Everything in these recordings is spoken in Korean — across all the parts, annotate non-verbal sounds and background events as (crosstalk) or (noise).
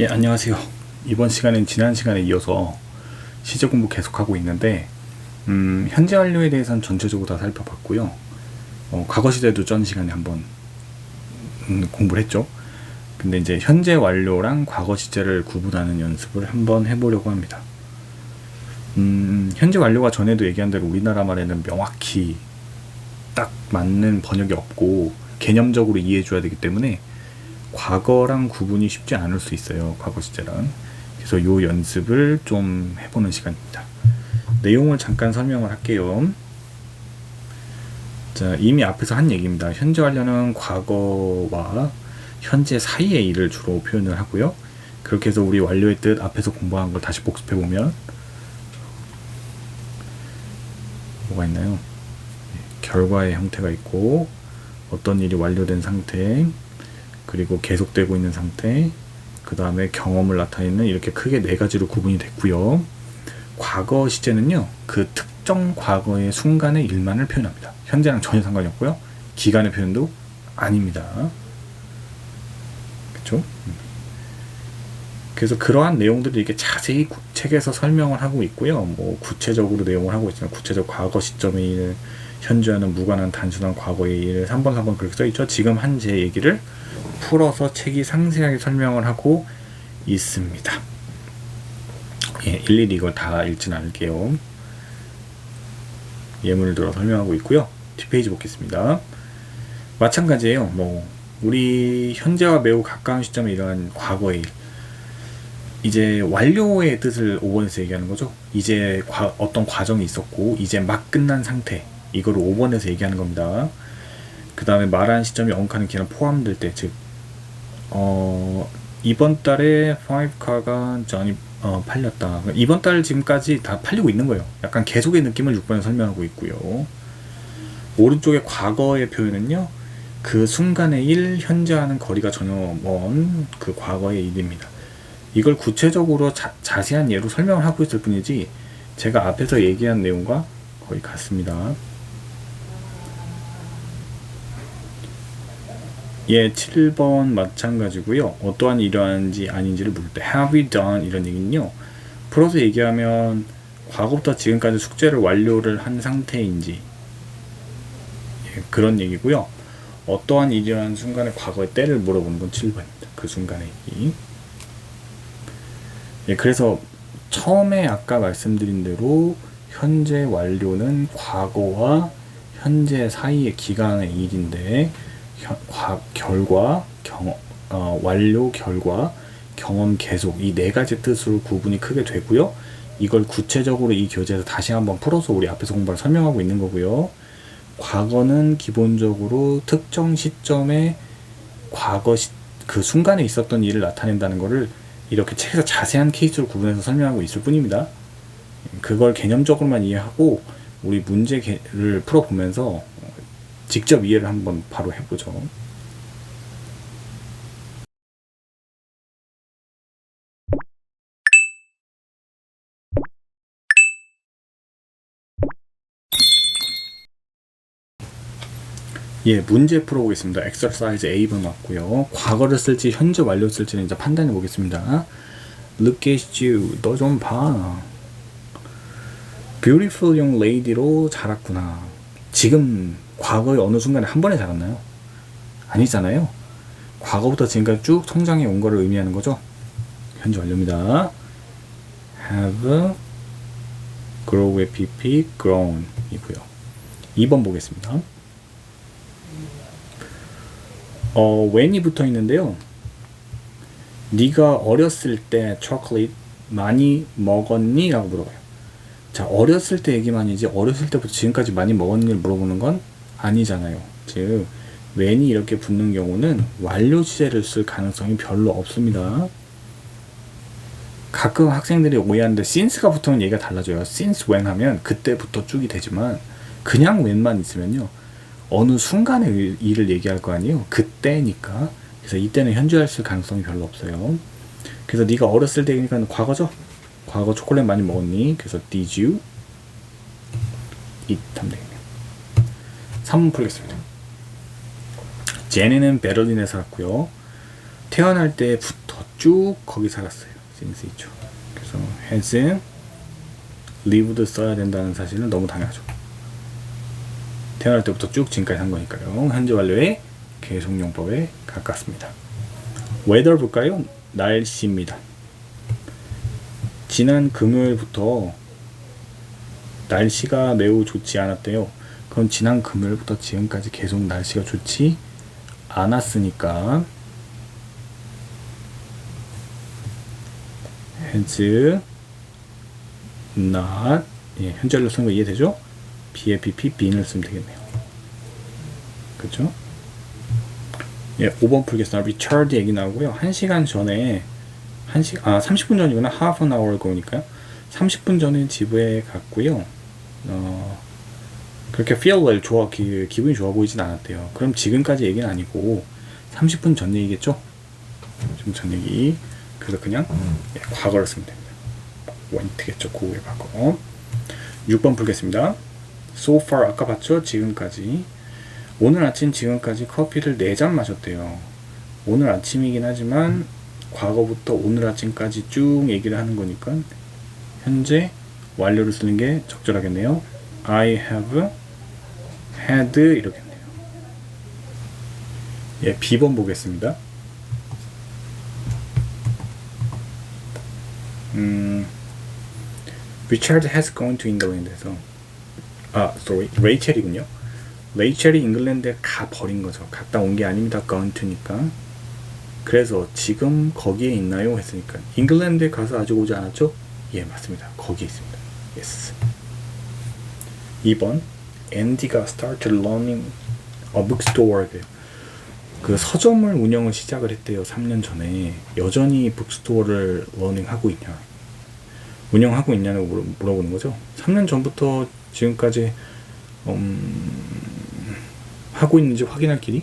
예, 안녕하세요. 이번 시간은 지난 시간에 이어서 시제 공부 계속하고 있는데, 음, 현재 완료에 대해서는 전체적으로 다 살펴봤고요. 어, 과거 시제도 전 시간에 한번 음, 공부를 했죠. 근데 이제 현재 완료랑 과거 시제를 구분하는 연습을 한번 해보려고 합니다. 음, 현재 완료가 전에도 얘기한 대로 우리나라 말에는 명확히 딱 맞는 번역이 없고 개념적으로 이해해줘야 되기 때문에 과거랑 구분이 쉽지 않을 수 있어요. 과거 시제랑. 그래서 요 연습을 좀 해보는 시간입니다. 내용을 잠깐 설명을 할게요. 자, 이미 앞에서 한 얘기입니다. 현재 완료는 과거와 현재 사이의 일을 주로 표현을 하고요. 그렇게 해서 우리 완료의 뜻 앞에서 공부한 걸 다시 복습해 보면 뭐가 있나요? 네, 결과의 형태가 있고 어떤 일이 완료된 상태, 그리고 계속되고 있는 상태, 그 다음에 경험을 나타내는 이렇게 크게 네 가지로 구분이 됐고요. 과거 시제는요, 그 특정 과거의 순간의 일만을 표현합니다. 현재랑 전혀 상관이 없고요. 기간의 표현도 아닙니다. 그쵸? 그래서 그러한 내용들을 이렇게 자세히 구- 책에서 설명을 하고 있고요. 뭐 구체적으로 내용을 하고 있지만 구체적 과거 시점의 일, 현재와는 무관한 단순한 과거의 일, 3번, 4번 그렇게 써 있죠. 지금 한 제 얘기를 풀어서 책이 상세하게 설명을 하고 있습니다. 예, 일일이 이걸 다 읽진 않을게요. 예문을 들어 설명하고 있고요. 뒷페이지 보겠습니다. 마찬가지예요. 뭐 우리 현재와 매우 가까운 시점에 이러한 과거의 일. 이제 완료의 뜻을 5번에서 얘기하는 거죠. 이제 과- 어떤 과정이 있었고 이제 막 끝난 상태. 이거를 5번에서 얘기하는 겁니다. 그 다음에 말하는 시점이 언급하는 기간 포함될 때, 즉, 어, 이번 달에 5카가 전이 어, 팔렸다. 이번 달 지금까지 다 팔리고 있는 거예요. 약간 계속의 느낌을 6번에 설명하고 있고요. 오른쪽의 과거의 표현은요, 그 순간의 일, 현재와는 거리가 전혀 먼 그 과거의 일입니다. 이걸 구체적으로 자, 자세한 예로 설명을 하고 있을 뿐이지, 제가 앞에서 얘기한 내용과 거의 같습니다. 예, 7번 마찬가지고요. 어떠한 이러한지 아닌지를 물을 때 have you done 이런 얘기는요. 풀어서 얘기하면 과거부터 지금까지 숙제를 완료를 한 상태인지 예, 그런 얘기고요. 어떠한 일이라는 순간에 과거의 때를 물어보는 건 7번입니다. 그 순간의 얘기. 예, 그래서 처음에 아까 말씀드린 대로 현재 완료는 과거와 현재 사이의 기간의 일인데 현- 과, 결과, 경, 어, 완료, 결과, 경험, 계속 이 네 가지 뜻으로 구분이 크게 되고요. 이걸 구체적으로 이 교재에서 다시 한번 풀어서 우리 앞에서 공부를 설명하고 있는 거고요. 과거는 기본적으로 특정 시점에 과거 시, 그 순간에 있었던 일을 나타낸다는 것을 이렇게 책에서 자세한 케이스로 구분해서 설명하고 있을 뿐입니다. 그걸 개념적으로만 이해하고 우리 문제를 풀어보면서 직접 이해를 한번 바로 해보죠. 예, 문제 풀어보겠습니다. 엑서사이즈 A번 왔고요. 과거를 쓸지 현재 완료 쓸지는 이제 판단해 보겠습니다. Look at you. 너 좀 봐. Beautiful young lady로 자랐구나. 지금 과거의 어느 순간에 한 번에 자랐나요? 아니잖아요. 과거부터 지금까지 쭉 성장해 온 거를 의미하는 거죠. 현재 완료입니다. have grow with pp grown 이고요. 2번 보겠습니다. 어, when이 붙어 있는데요. 네가 어렸을 때 초콜릿 많이 먹었니? 라고 물어봐요. 자, 어렸을 때 얘기만이지 어렸을 때부터 지금까지 많이 먹었니를 물어보는 건 아니잖아요. 즉, when이 이렇게 붙는 경우는 완료 시제를 쓸 가능성이 별로 없습니다. 가끔 학생들이 오해하는데 since가 붙으면 얘기가 달라져요. since when 하면 그때부터 쭉이 되지만 그냥 when만 있으면요. 어느 순간의 일- 일을 얘기할 거 아니에요. 그때니까. 그래서 이때는 현재할 쓸 가능성이 별로 없어요. 그래서 네가 어렸을 때니까 과거죠. 과거 초콜릿 많이 먹었니? 그래서 did you eat 하면 되겠네요. 3번 풀겠습니다. 제니는 베를린에 살았고요. 태어날 때부터 쭉 거기 살았어요. since 있죠. 그래서 has lived 써야 된다는 사실은 너무 당연하죠. 태어날 때부터 쭉 지금까지 한 거니까요. 현재 완료의 계속용법에 가깝습니다. weather 볼까요? 날씨입니다. 지난 금요일부터 날씨가 매우 좋지 않았대요. 그럼 지난 금요일부터 지금까지 계속 날씨가 좋지 않았으니까 has not 예, 현재로 쓰는 거 이해되죠? BAPP been을 쓰면 되겠네요. 그렇죠? 예, 5번 풀겠습니다. Richard 얘기 나오고요. 1시간 전에 1시 아 30분 전이구나. half an hour 거니까요. 30분 전에 집에 갔고요. 어 그렇게 feel 좋아 기, 기분이 좋아 보이진 않았대요. 그럼 지금까지 얘기는 아니고 30분 전 얘기겠죠? 좀 전 얘기. 그래서 그냥 예, 과거를 쓰면 됩니다. went겠죠. 고의 과거. 6번 풀겠습니다. So far 아까 봤죠? 지금까지 오늘 아침 지금까지 커피를 4잔 마셨대요. 오늘 아침이긴 하지만 과거부터 오늘 아침까지 쭉 얘기를 하는 거니까 현재 완료를 쓰는 게 적절하겠네요. I have had 이렇겠네요. 예, B번 보겠습니다. 음, Richard has gone to England에서 아, sorry, 레이첼이군요. 레이첼이 잉글랜드에 가 버린 거죠. 갔다 온 게 아닙니다. gone to니까. 그래서 지금 거기에 있나요? 했으니까 잉글랜드에 가서 아직 오지 않았죠? 예, 맞습니다. 거기에 있습니다. Yes. 2번 앤디가 started running a bookstore 그 서점을 운영을 시작을 했대요. 3년 전에 여전히 북스토어를 러닝하고 있냐 운영하고 있냐고 물어, 물어보는 거죠. 3년 전부터 지금까지 음, 하고 있는지 확인할 길이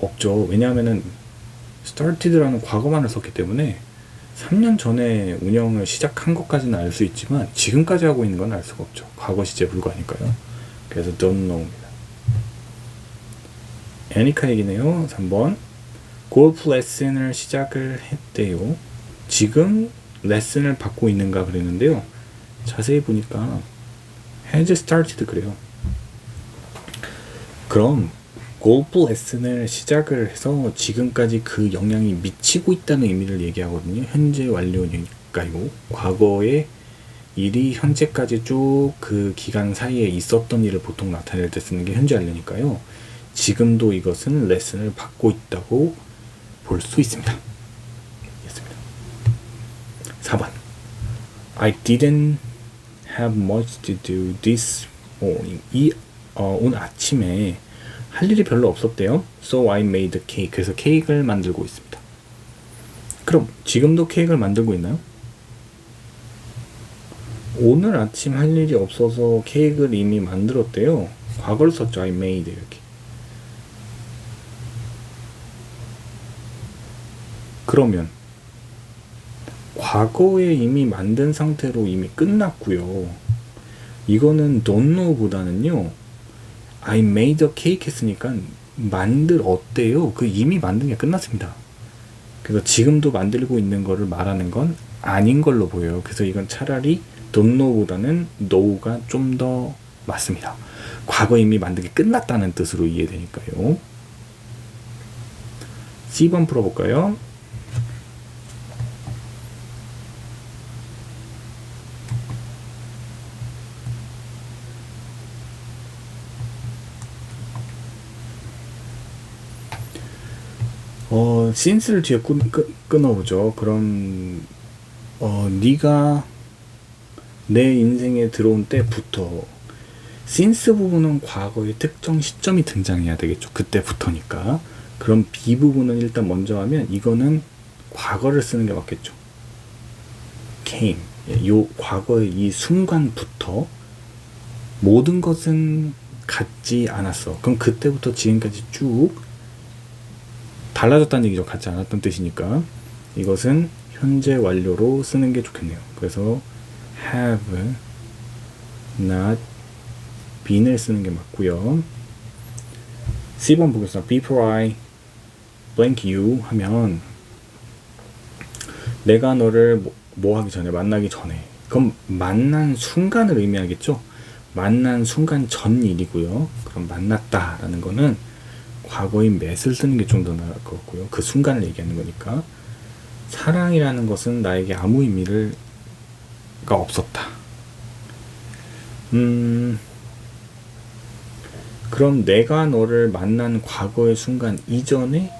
없죠. 왜냐하면은 started라는 과거만을 썼기 때문에 3년 전에 운영을 시작한 것까지는 알 수 있지만 지금까지 하고 있는 건 알 수가 없죠. 과거 시제 불과하니까요. 그래서 don't know입니다. 애니카 얘기네요. 3번 골프 레슨을 시작을 했대요. 지금 레슨을 받고 있는가 그랬는데요. 자세히 보니까 has started 그래요. 그럼 골프 레슨을 시작을 해서 지금까지 그 영향이 미치고 있다는 의미를 얘기하거든요. 현재 완료니까요. 과거의 일이 현재까지 쭉 그 기간 사이에 있었던 일을 보통 나타낼 때 쓰는 게 현재 완료니까요. 지금도 이것은 레슨을 받고 있다고 볼 수 있습니다. 됐습니다. 4번 I didn't have much to do this morning. 이 어, 오늘 아침에 할 일이 별로 없었대요. So I made a cake. 그래서 케이크를 만들고 있습니다. 그럼 지금도 케이크를 만들고 있나요? 오늘 아침 할 일이 없어서 케이크를 이미 만들었대요. 과거를 썼죠. I made 이렇게. 그러면 과거에 이미 만든 상태로 이미 끝났고요. 이거는 don't know보다는요. I made a cake 했으니까 만들 어때요? 그 이미 만든 게 끝났습니다. 그래서 지금도 만들고 있는 거를 말하는 건 아닌 걸로 보여요. 그래서 이건 차라리 know보다는 know가 좀 더 맞습니다. 과거 이미 게 끝났다는 뜻으로 이해되니까요. C번 풀어볼까요? 어, since를 뒤에 끊, 끊, 끊어보죠. 그럼 어, 네가 내 인생에 들어온 때부터 since 부분은 과거의 특정 시점이 등장해야 되겠죠. 그때부터니까. 그럼 B 부분은 일단 먼저 하면 이거는 과거를 쓰는 게 맞겠죠. came. 예, 요 과거의 이 순간부터 모든 것은 같지 않았어. 그럼 그때부터 지금까지 쭉 달라졌다는 얘기죠. 같지 않았던 뜻이니까. 이것은 현재 완료로 쓰는 게 좋겠네요. 그래서 have not been을 쓰는 게 맞고요. C번 보겠습니다. Before I blank you 하면 내가 너를 뭐, 뭐 하기 전에 만나기 전에 그럼 만난 순간을 의미하겠죠. 만난 순간 전 일이고요. 그럼 만났다라는 거는 과거인 몇을 쓰는 게 좀 더 나을 것 같고요. 그 순간을 얘기하는 거니까 사랑이라는 것은 나에게 아무 의미를 가 없었다. 음, 그럼 내가 너를 만난 과거의 순간 이전에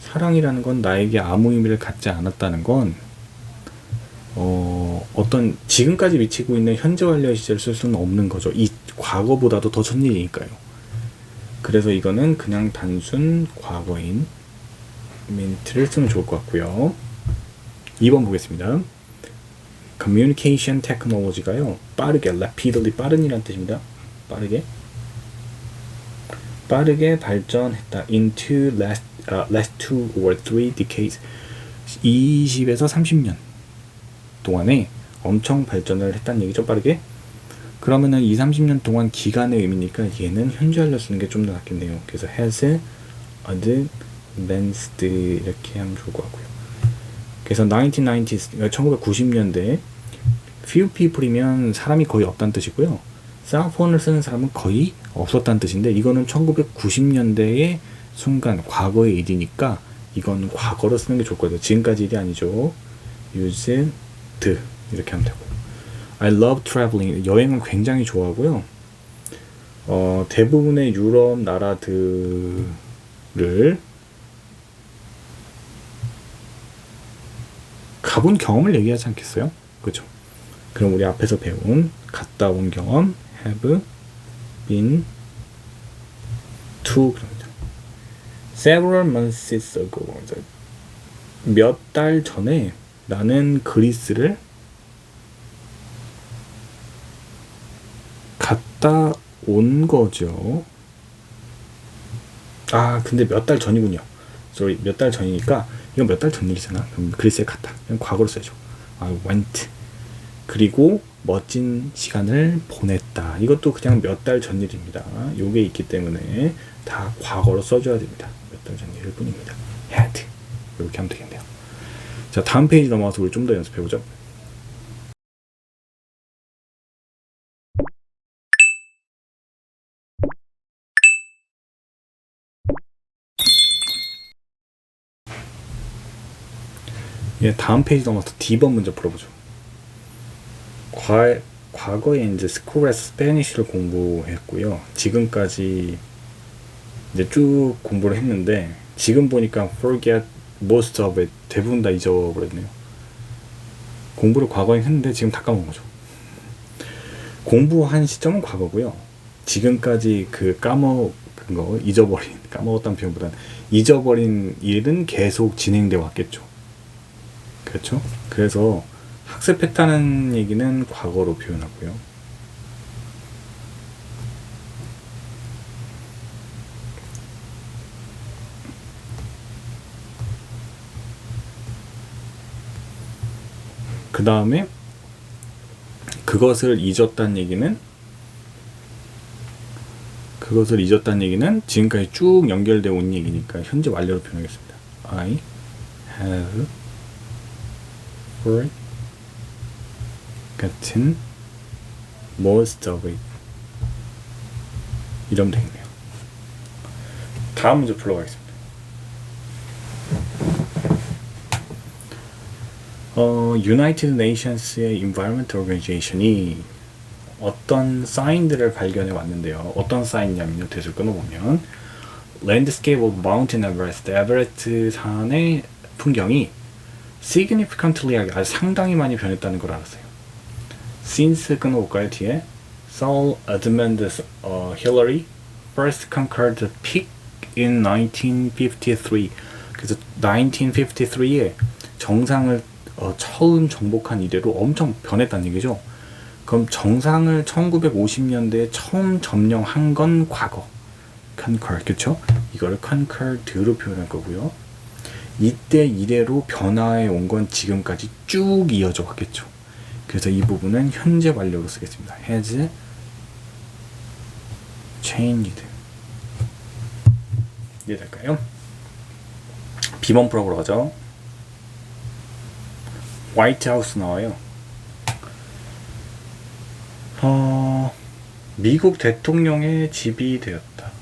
사랑이라는 건 나에게 아무 의미를 갖지 않았다는 건 어, 어떤 지금까지 미치고 있는 현재 완료 시제를 쓸 수는 없는 거죠. 이 과거보다도 더 전 일이니까요. 그래서 이거는 그냥 단순 과거인 멘트를 쓰면 좋을 것 같고요. 2번 보겠습니다. Communication Technology가요. 빠르게, rapidly 빠른이란 뜻입니다. 빠르게. 빠르게 발전했다. into last, uh, last two or three decades. 20에서 30년 동안에 엄청 발전을 했다는 얘기죠. 빠르게. 그러면은 2, 30년 동안 기간의 의미니까 얘는 현재완료 쓰는 게 좀 더 낫겠네요. 그래서 has advanced 이렇게 하면 좋을 것 같고요. 그래서 1990s, 1990년대에 few people이면 사람이 거의 없다는 뜻이고요. 셀폰을 쓰는 사람은 거의 없었다는 뜻인데 이거는 1990년대의 순간 과거의 일이니까 이건 과거로 쓰는 게 좋을 거예요. 지금까지 일이 아니죠. used 이렇게 하면 되고. I love traveling. 여행은 굉장히 좋아하고요. 어, 대부분의 유럽 나라들을 가본 경험을 얘기하지 않겠어요? 그죠? 그럼 우리 앞에서 배운 갔다 온 경험 have been to 그럽니다. several months ago 몇 달 전에 나는 그리스를 갔다 온 거죠. 아 근데 몇 달 전이군요. sorry 몇 달 전이니까 이건 몇 달 전 일이잖아. 그럼 그리스에 갔다. 과거로 써야죠. I went. 그리고 멋진 시간을 보냈다. 이것도 그냥 몇 달 전 일입니다. 요게 있기 때문에 다 과거로 써줘야 됩니다. 몇 달 전 일일 뿐입니다. had. 이렇게 하면 되겠네요. 자, 다음 페이지 넘어가서 우리 좀 더 연습해보죠. 예, 다음 페이지 넘어가서 D번 문제 풀어보죠. 과, 과거에 이제 스쿨에서 스페니쉬를 공부했고요. 지금까지 이제 쭉 공부를 했는데 지금 보니까 forget most of it 대부분 다 잊어버렸네요. 공부를 과거에 했는데 지금 다 까먹은 거죠. 공부한 시점은 과거고요. 지금까지 그 까먹은 거 잊어버린 (laughs) 까먹었다는 표현보다는 잊어버린 일은 계속 진행돼 왔겠죠. 그렇죠? 그래서 학습했다는 얘기는 과거로 표현하고요. 그 다음에 그것을 잊었다는 얘기는 그것을 잊었다는 얘기는 지금까지 쭉 연결되어 온 얘기니까 현재 완료로 표현하겠습니다. I have 같은 most of it 이러면 되겠네요. 다음 문제 풀어가겠습니다. 어, United Nations의 Environment Organization이 어떤 사인들을 발견해 왔는데요. 어떤 사인이냐면요. 대을 끊어보면 Landscape of Mountain Everest, 에베레스트 산의 풍경이 significantly 아주 상당히 많이 변했다는 걸 알았어요. Since 끊어볼까요 뒤에 Saul Edmund uh, Hillary first conquered the peak in 1953 그래서 1953에 정상을 어, 처음 정복한 이래로 엄청 변했다는 얘기죠. 그럼 정상을 1950년대에 처음 점령한 건 과거. conquer, 그쵸? 이거를 conquered로 표현할 거고요. 이때 이래로 변화해 온 건 지금까지 쭉 이어져 왔겠죠. 그래서 이 부분은 현재 완료로 쓰겠습니다. has changed. 이해될까요? 비번 프로그램 가죠. 화이트 하우스 나와요. 어, 미국 대통령의 집이 되었다.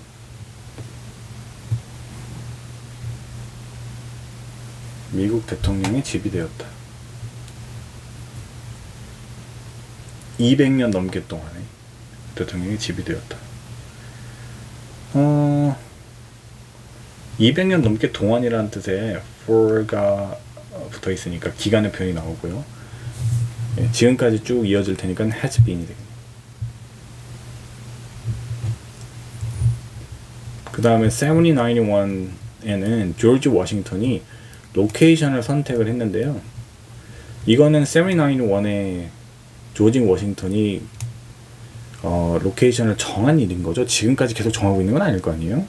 미국 대통령의 집이 되었다. 200년 넘게 동안에 대통령의 집이 되었다. 어, 200년 넘게 동안이라는 뜻에 for가 붙어 있으니까 기간의 표현이 나오고요. 예, 지금까지 쭉 이어질 테니까 has been이 되겠네요. 그 다음에 7991에는 조지 워싱턴이 로케이션을 선택을 했는데요. 이거는 7991에 조지 워싱턴이 어, 로케이션을 정한 일인 거죠. 지금까지 계속 정하고 있는 건 아닐 거 아니에요.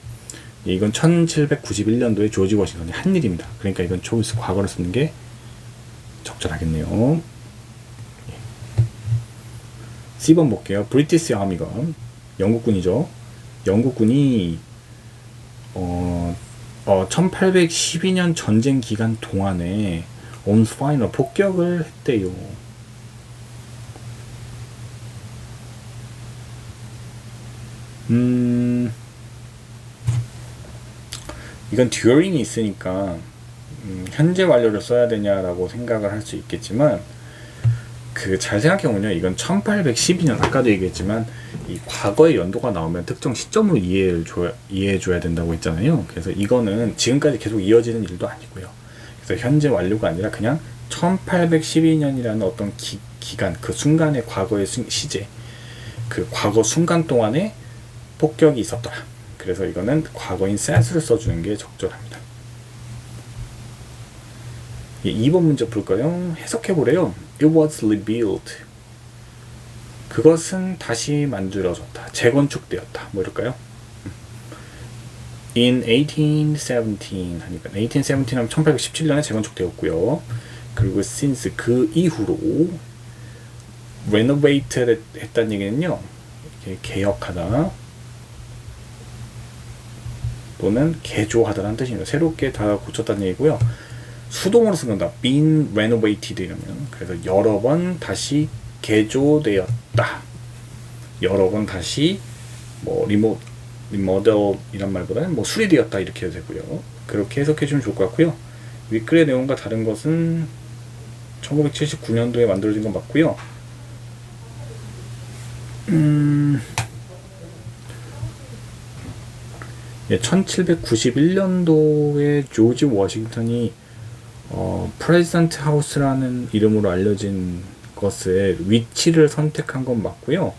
이건 1791년도에 조지 워싱턴이 한 일입니다. 그러니까 이건 초이스 과거를 쓰는 게 적절하겠네요. 예. C번 볼게요. 브리티시 아미가 영국군이죠. 영국군이 어, 어 1812년 전쟁 기간 동안에 온스파이너 폭격을 했대요. 음, 이건 듀어링이 있으니까 음, 현재 완료를 써야 되냐라고 생각을 할 수 있겠지만 그 잘 생각해보면요 이건 1812년 아까도 얘기했지만 이 과거의 연도가 나오면 특정 시점으로 이해를 줘야, 이해해줘야 된다고 했잖아요. 그래서 이거는 지금까지 계속 이어지는 일도 아니고요. 그래서 현재 완료가 아니라 그냥 1812년이라는 어떤 기, 기간 그 순간의 과거의 순- 시제 그 과거 순간 동안에 폭격이 있었더라 그래서 이거는 과거인 set를 써주는 게 적절합니다. 예, 2번 문제 풀까요? 해석해보래요. It was rebuilt. 그것은 다시 만들어졌다. 재건축되었다. 뭐 이럴까요? In 1817 하니까 1817 하면 1817년에 재건축되었고요. 그리고 since 그 이후로 renovate 했다는 얘기는요. 개혁하다. 또는 개조하다는 뜻입니다. 새롭게 다 고쳤다는 얘기고요. 수동으로 쓴 건다. been renovated 이러면 그래서 여러 번 다시 개조되었다. 여러 번 다시 뭐 리모 리모델 이란 말보다는 뭐 수리되었다 이렇게 해도 되고요. 그렇게 해석해 주면 좋을 것 같고요. 윗글의 내용과 다른 것은 1979년도에 만들어진 건 맞고요. 음. 예, 1791년도에 조지 워싱턴이 어, 프레지던트 하우스라는 이름으로 알려진 것의 위치를 선택한 건 맞고요.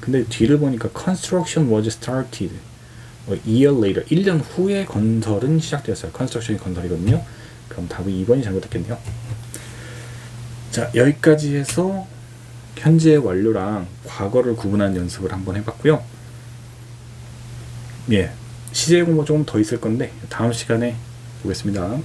근데 뒤를 보니까 construction was started 어, a year later, 1년 후에 건설은 시작되었어요. construction이 건설이거든요. 그럼 답이 2번이 잘못됐겠네요. 자, 여기까지 해서 현재 완료랑 과거를 구분하는 연습을 한번 해봤고요. 예, 시제 공부 조금 더 있을 건데 다음 시간에 보겠습니다.